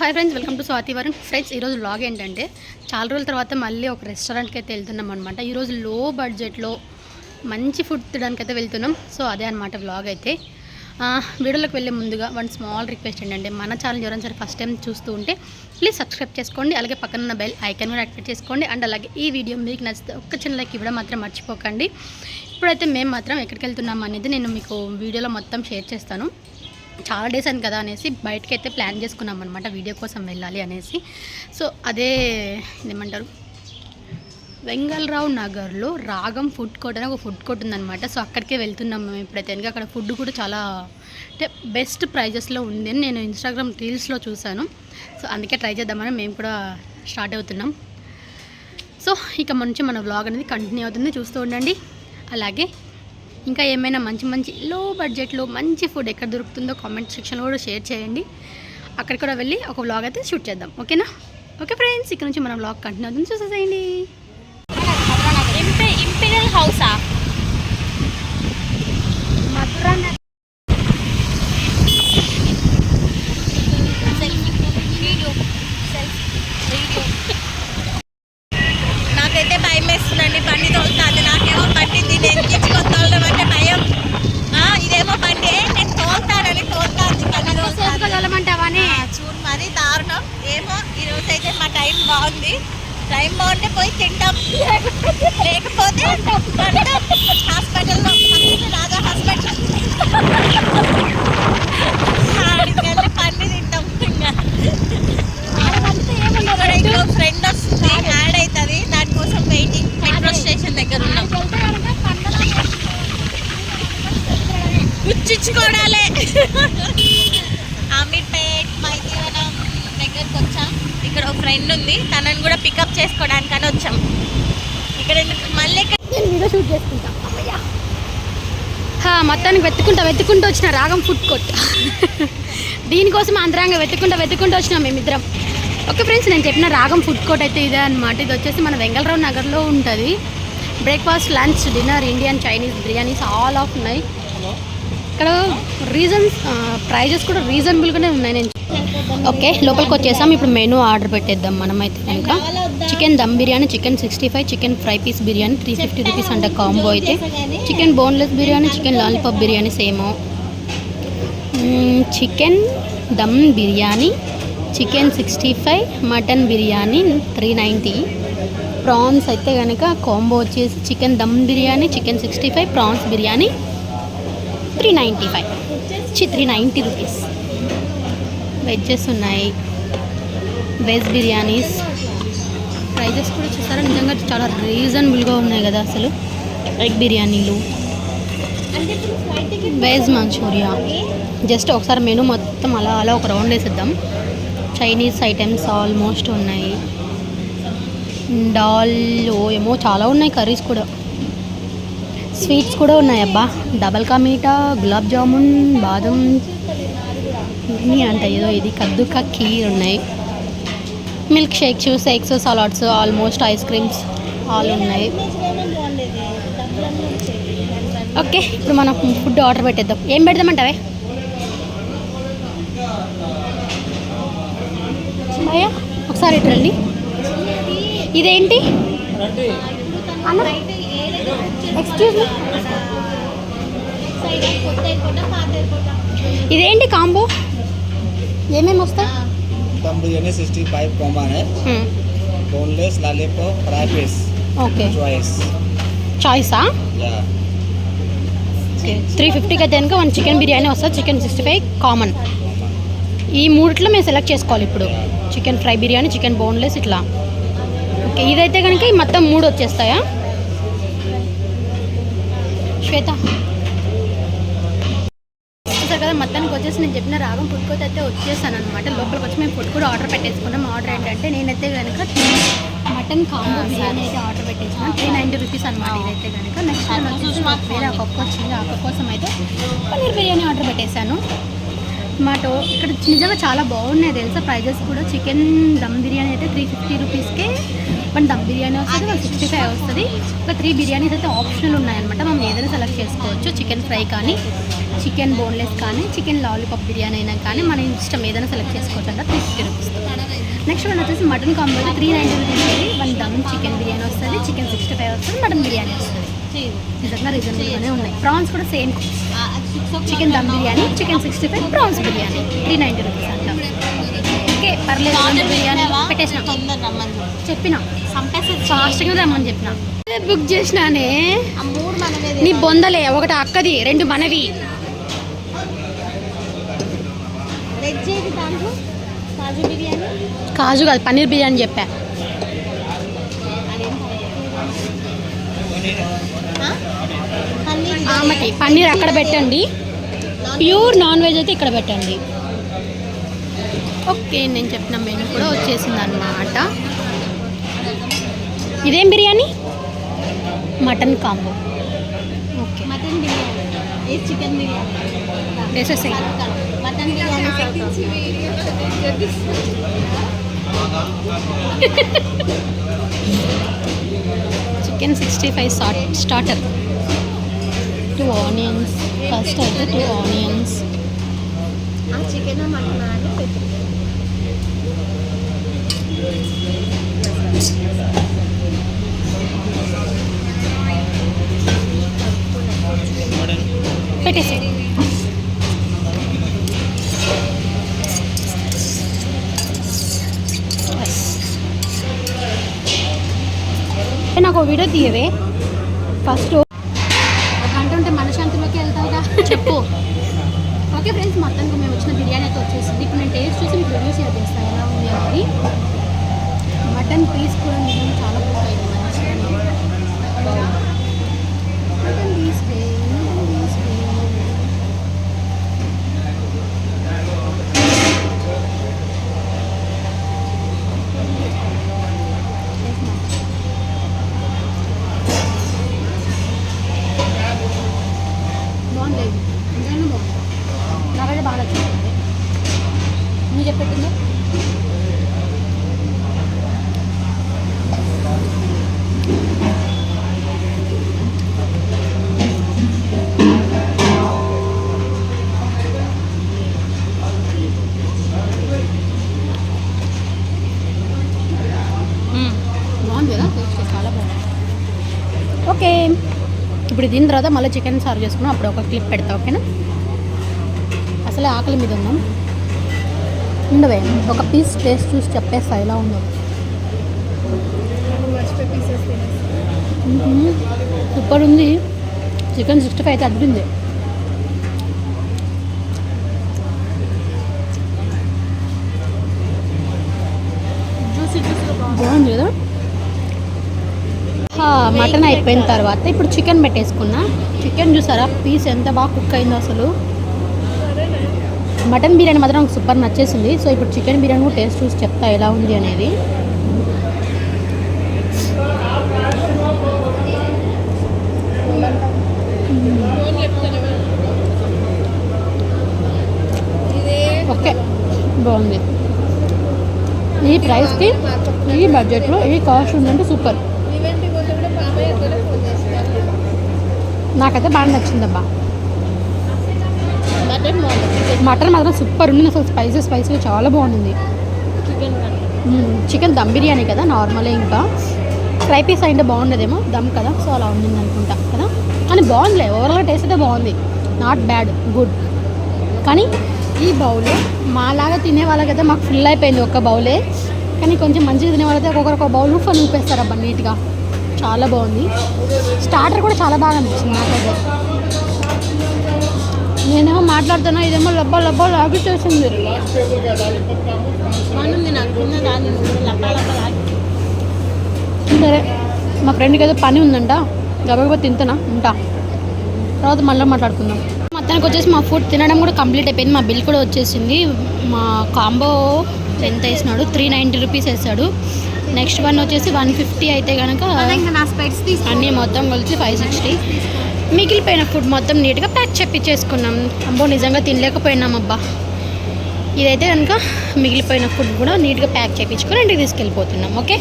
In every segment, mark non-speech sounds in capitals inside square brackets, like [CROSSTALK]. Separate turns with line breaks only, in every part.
Hi friends welcome to Swathi Varun friends ఈరోజు blog ఏంటంటే చాలా రోజుల తర్వాత మళ్ళీ ఒక రెస్టారెంట్కి అయితే వెళ్తున్నాం అనమాట ఈరోజు లో బడ్జెట్లో మంచి ఫుడ్ తినడానికి అయితే వెళ్తున్నాం. సో అదే అనమాట బ్లాగ్ అయితే. వీడియోలోకి వెళ్ళే ముందుగా వన్ స్మాల్ రిక్వెస్ట్ ఏంటంటే మన ఛానల్ ఎవరైనా సరే ఫస్ట్ టైం చూస్తూ ఉంటే ప్లీజ్ సబ్స్క్రైబ్ చేసుకోండి. అలాగే పక్కన ఉన్న బెల్ ఐకాన్ కూడా యాక్టివేట్ చేసుకోండి. అండ్ అలాగే ఈ వీడియో మీకు నచ్చితే ఒక్క చిన్న లైక్ ఇవ్వడం మాత్రం మర్చిపోకండి. ఇప్పుడైతే మేము మాత్రం ఎక్కడికి వెళ్తున్నాం అనేది నేను మీకు వీడియోలో మొత్తం షేర్ చేస్తాను. చాలా డేస్ అని కదా అనేసి బయటకి అయితే ప్లాన్ చేసుకున్నాం అనమాట వీడియో కోసం వెళ్ళాలి అనేసి. సో అదే ఏమంటారు వెంగళరావు నగర్లో రాగం ఫుడ్ కోర్ట్ అని ఒక ఫుడ్ కోర్ట్ ఉందన్నమాట. సో అక్కడికే వెళ్తున్నాం మేము ఇప్పుడైతే ఎందుకంటే అక్కడ ఫుడ్ కూడా చాలా అంటే బెస్ట్ ప్రైజెస్లో ఉంది అని నేను ఇన్స్టాగ్రామ్ రీల్స్లో చూశాను. సో అందుకే ట్రై చేద్దామని మేము కూడా స్టార్ట్ అవుతున్నాం. సో ఇక మంచి మన వ్లాగ్ అనేది కంటిన్యూ అవుతుంది. చూస్తూ ఉండండి. అలాగే ఇంకా ఏమైనా మంచి మంచి లో బడ్జెట్లో మంచి ఫుడ్ ఎక్కడ దొరుకుతుందో కామెంట్ సెక్షన్లో కూడా షేర్ చేయండి. అక్కడికి కూడా వెళ్ళి ఒక వ్లాగ్ అయితే షూట్ చేద్దాం. ఓకేనా ఓకే ఫ్రెండ్స్ ఇక్కడ నుంచి మన వ్లాగ్ కంటిన్యూ అవుతుంది చూసేసేయండి.
ఇంపీ ఇంపీరియల్ హౌసా? నాకైతే భయం వేస్తుందండి బండి చూడు దారుణం. ఏమో ఈరోజు అయితే మా టైం బాగుంది. టైం బాగుంటే పోయి తింటాం. లేకపోతే పడతాం హాస్పిటల్లో ఫస్ట్ రాజా హాస్పిటల్ ఆడికెళ్ళి పండి తింటాం ఇంకా ఇక్కడ ఇంకో ఫ్రెండ్ వస్తుంది యాడ్ అవుతుంది దానికోసం వెయిటింగ్ మెట్రో స్టేషన్ దగ్గర ఉన్నాం గుచ్చిచ్చుకోవడాలే అమీర్పేట్ మైదీవనం దగ్గరకు వచ్చాం ఇక్కడ ఒక ఫ్రెండ్ ఉంది తనని కూడా పికప్ చేసుకోవడానికని వచ్చాం. ఇక్కడ ఎందుకు మళ్ళీ
నేను వీడియో షూట్ చేసుకుంటా హా, మొత్తానికి వెతుకుంటా వెతుకుంటూ వచ్చిన రాగం ఫుడ్ కోర్ట్ దీనికోసం అంతరంగా వెతుకుంటా వెతుకుంటూ వచ్చినాం మేమిద్దరం. ఓకే ఫ్రెండ్స్ నేను చెప్పిన రాగం ఫుడ్ కోర్ట్ అయితే ఇదే అనమాట ఇది వచ్చేసి మన వెంగళరావు నగర్లో ఉంటుంది. Breakfast lunch dinner Indian Chinese biryanis all of ఉన్నాయి. ఇక్కడ రీజన్స్ ప్రైజెస్ కూడా రీజనబుల్గానే ఉన్నాయి నేను ఓకే లోపలికి వచ్చేసాం ఇప్పుడు మెనూ ఆర్డర్ పెట్టేద్దాం మనమైతే కనుక. Chicken dum biryani chicken sixty five chicken fry piece biryani three fifty rupees అంటే కాంబో అయితే. Chicken boneless biryani chicken lollipop biryani same chicken dum biryani chicken sixty five mutton biryani three ninety prawns అయితే కనుక combo వచ్చేసి chicken dum biryani chicken sixty five prawns biryani three ninety five. చి three ninety rupees. Veggies ఉన్నాయి. Veg biryanis. Prices కూడా చూసారా? నిజంగా చాలా రీజనబుల్గా ఉన్నాయి కదా అసలు. ఎగ్ బిర్యానీలు. Veg Manchuria. జస్ట్ ఒకసారి మెనూ మొత్తం అలా అలా ఒక రౌండ్ వేసేద్దాం. చైనీస్ ఐటమ్స్ ఆల్మోస్ట్ ఉన్నాయి. డాల్ ఏమో చాలా ఉన్నాయి కర్రీస్ కూడా. స్వీట్స్ కూడా ఉన్నాయి అబ్బా డబల్ కా మీఠా గులాబ్ జామున్ బాదం ఇవన్నీ అంట ఏదో ఇది. కద్దు కా ఖీర్ ఉన్నాయి. Milk shakes shakes salads almost ice creams all ఉన్నాయి. ఓకే ఇప్పుడు మనం ఫుడ్ ఆర్డర్ పెట్టేద్దాం. ఏం పెడదామంటావే? భయ్యా ఒకసారి ఇటు రండి. ఇదేంటి? అన్న. ఇదేంటి కాంబో? ఏమేమి వస్తాయి?
Sixty five boneless
okay choice చాయిసా three ఫిఫ్టీకి అయితే కనుక వన్ చికెన్ బిర్యానీ వస్తుంది చికెన్ సిక్స్టీ ఫైవ్ కామన్ ఈ మూడిట్లో మేము సెలెక్ట్ చేసుకోవాలి ఇప్పుడు. Chicken fry biryani chicken boneless ఇట్లా. ఓకే ఇదైతే కనుక మొత్తం మూడు వచ్చేస్తాయా? శ్వేత. చూసారు కదా మొత్తానికి వచ్చేసి నేను చెప్పిన రాగం ఫుడ్ కోర్ట్ అయితే వచ్చేసాను అనమాట లోపలికి వచ్చి మేము ఫుడ్ కూడా ఆర్డర్ పెట్టేసుకున్నాం. ఆర్డర్ ఏంటంటే నేనైతే కనుక మటన్ కాంబో బిర్యానీ అయితే ఆర్డర్ పెట్టేసాను. త్రీ నైంటీ రూపీస్ అనమాట ఇదైతే కనుక నెక్స్ట్ వన్ వచ్చేసి వేరే ఒక వచ్చింది ఆ ఒక్క కోసం అయితే పన్నీర్ బిర్యానీ ఆర్డర్ పెట్టేశాను. టమాటో ఇక్కడ నిజంగా చాలా బాగున్నాయి తెలుసా ప్రైజెస్ కూడా. చికెన్ దమ్ బిర్యానీ అయితే త్రీ ఫిఫ్టీ రూపీస్కే వన్ దమ్ బిర్యానీ వస్తుంది వన్ సిక్స్టీ ఫైవ్ వస్తుంది. ఒక త్రీ బిర్యానీస్ అయితే ఆప్షనల్ ఉన్నాయన్నమాట. మనం ఏదైనా సెలెక్ట్ చేసుకోవచ్చు. చికెన్ ఫ్రై కానీ చికెన్ బోన్లెస్ కానీ చికెన్ లాలీపాప్ బిర్యానీ అయినా కానీ మన ఇష్టం ఏదైనా సెలెక్ట్ చేసుకోవచ్చు అంట. Three fifty rupees next one వచ్చేసి mutton combo three ninety rupees one dum chicken biryani వస్తుంది. చికెన్ సిక్స్టీ ఫైవ్ వస్తుంది. మటన్ బిర్యానీ వస్తుంది. నిజంగా రీజనబుల్గానే ఉన్నాయి. ప్రాన్స్ కూడా same chicken dum biryani chicken sixty five prawns biryani. Three ninety rupees అంట. పర్లేదు రెండు బిర్యానీ పెట్టేసిన. చెప్పిన. ఫాస్ట్గా రమ్మని చెప్పిన. బుక్ చేసినానే? నీ బొందలే ఒకటి అక్కది రెండు మనవి.
కాజు
కాదు పన్నీర్ బిర్యానీ చెప్పా. ఆమెకి పన్నీర్ అక్కడ పెట్టండి. ప్యూర్ నాన్ వెజ్ అయితే ఇక్కడ పెట్టండి. ఓకే నేను చెప్పిన మెనూ కూడా వచ్చేసింది అనమాట ఇదేం biryani? Mutton combo. Okay.
Mutton biryani. Chicken biryani?
వేసేసాయి
mutton biryani
chicken sixty five సాట్ స్టార్టర్. టూ ఆనియన్స్ ఫస్ట్ అయితే టూ ఆనియన్స్
చికెన్ మటన్ అని
నాకు వీడియో తీయవే. ఫస్ట్ ఉంటే మనశాంతిలోకి వెళ్తావుగా? చెప్పు. ఓకే ఫ్రెండ్స్ మొత్తానికి మేము వచ్చిన బిర్యానీ అయితే వచ్చేసింది. ఇప్పుడు నేను టేస్ట్ చూసి మీకు రివ్యూ షేర్ చేస్తాను. ఎలా ఉంది అనేది. మటన్ పీస్ కూడా నిజంగా చాలా బాగుంది మంచిగా మటన్ పీస్ మటన్ పీస్ బాగుంది నిజంగా బాగుంది నాకైతే బాగా నచ్చింది చెప్పెట్టిందో బాగుంది ఓకే. ఇప్పుడు దీని తర్వాత మళ్ళీ చికెన్ సర్వ్ చేసుకున్నాం అప్పుడు ఒక క్లిప్ పెడతా ఓకేనా? అసలే ఆకలి మీద ఉన్నాం. ఉండవే. ఒక పీస్ టేస్ట్ చూసి చెప్పేస్తా ఇలా ఉందో సూపర్ ఉంది. చికెన్ సిక్స్టీ ఫైవ్ అయితే
బాగుంది.
కదా? మటన్ అయిపోయిన తర్వాత ఇప్పుడు చికెన్ పెట్టేసుకున్నా. చికెన్ చూసారా? పీస్ ఎంత బాగా కుక్ అయిందో అసలు. మటన్ బిర్యానీ మాత్రం నాకు సూపర్ నచ్చేసింది. సో ఇప్పుడు చికెన్ బిర్యానీ కూడా టేస్ట్ చూసి చెప్తా ఎలా ఉంది అనేది. ఓకే బాగుంది. ఈ ప్రైస్కి ఈ బడ్జెట్లో ఈ కాస్ట్ ఉందంటే సూపర్. నాకైతే బాగా నచ్చిందబ్బా.
మటన్
మాత్రం సూపర్ ఉంది. అసలు స్పైసీ స్పైసీ చాలా బాగుంది
చికెన్
చికెన్ దమ్ బిర్యానీ కదా నార్మలే ఇంకా. ఫ్రై పీస్ అయితే బాగుండేదేమో దమ్ కదా. సో అలా ఉండింది అనుకుంటా కదా. కానీ బాగుందిలే. ఓవరాల్గా టేస్ట్ అయితే బాగుంది. నాట్ బ్యాడ్ గుడ్ కానీ ఈ బౌల్లో మాలాగా తినే వాళ్ళకైతే మాకు ఫుల్ అయిపోయింది ఒక బౌలే. కానీ కొంచెం మంచిగా తినే వాళ్ళైతే ఒక్కొక్కరు ఒక బౌల్ ఫన్ ఊపేస్తారు అబ్బా నీట్గా చాలా బాగుంది. స్టార్టర్ కూడా చాలా బాగా అనిపించింది నాకైతే. నేనేమో మాట్లాడుతున్నా ఇదేమో లబ్బా లబ్బా లాగిచ్చేసింది. సరే మా ఫ్రెండ్కి ఏదో పని ఉందంట గబగబా తింటున్నా ఉంటా. తర్వాత మళ్ళీ మాట్లాడుకుందాం. మొత్తానికి వచ్చేసి మా ఫుడ్ తినడం కూడా కంప్లీట్ అయిపోయింది. మా బిల్ కూడా వచ్చేసింది. మా కాంబో ఎంత వేసినాడు? త్రీ నైంటీ రూపీస్ వేసాడు. నెక్స్ట్ వన్ వచ్చేసి వన్ ఫిఫ్టీ అయితే కనుక అన్నీ మొత్తం కలిసి ఫైవ్ సిక్స్టీ మిగిలిపోయిన ఫుడ్ మొత్తం నీట్గా చెప్పించేసుకున్నాం అబ్బో నిజంగా తినలేకపోయినాం అబ్బా ఇదైతే కనుక మిగిలిపోయిన ఫుడ్ కూడా నీట్గా ప్యాక్ చేయించుకొని ఇంటికి తీసుకెళ్ళిపోతున్నాం ఓకే?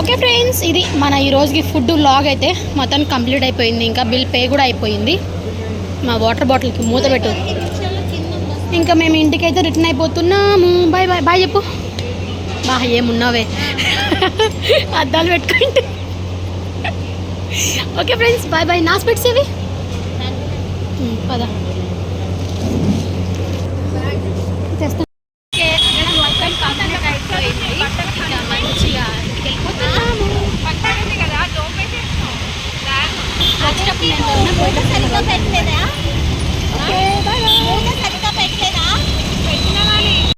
ఓకే ఫ్రెండ్స్ ఇది మన ఈరోజుకి ఫుడ్ లాగ్ అయితే మొత్తం కంప్లీట్ అయిపోయింది. ఇంకా బిల్ పే కూడా అయిపోయింది. మా వాటర్ బాటిల్కి మూత పెట్టు. ఇంకా మేము ఇంటికైతే రిటర్న్ అయిపోతున్నాము. బాయ్ బాయ్ బాయ్ చెప్పు. బా ఏమున్నావే? [LAUGHS] అద్దాలు పెట్టుకుంటే. [LAUGHS] ఓకే ఫ్రెండ్స్ బాయ్ బాయ్ నా స్పెట్స్ ఇవి పద.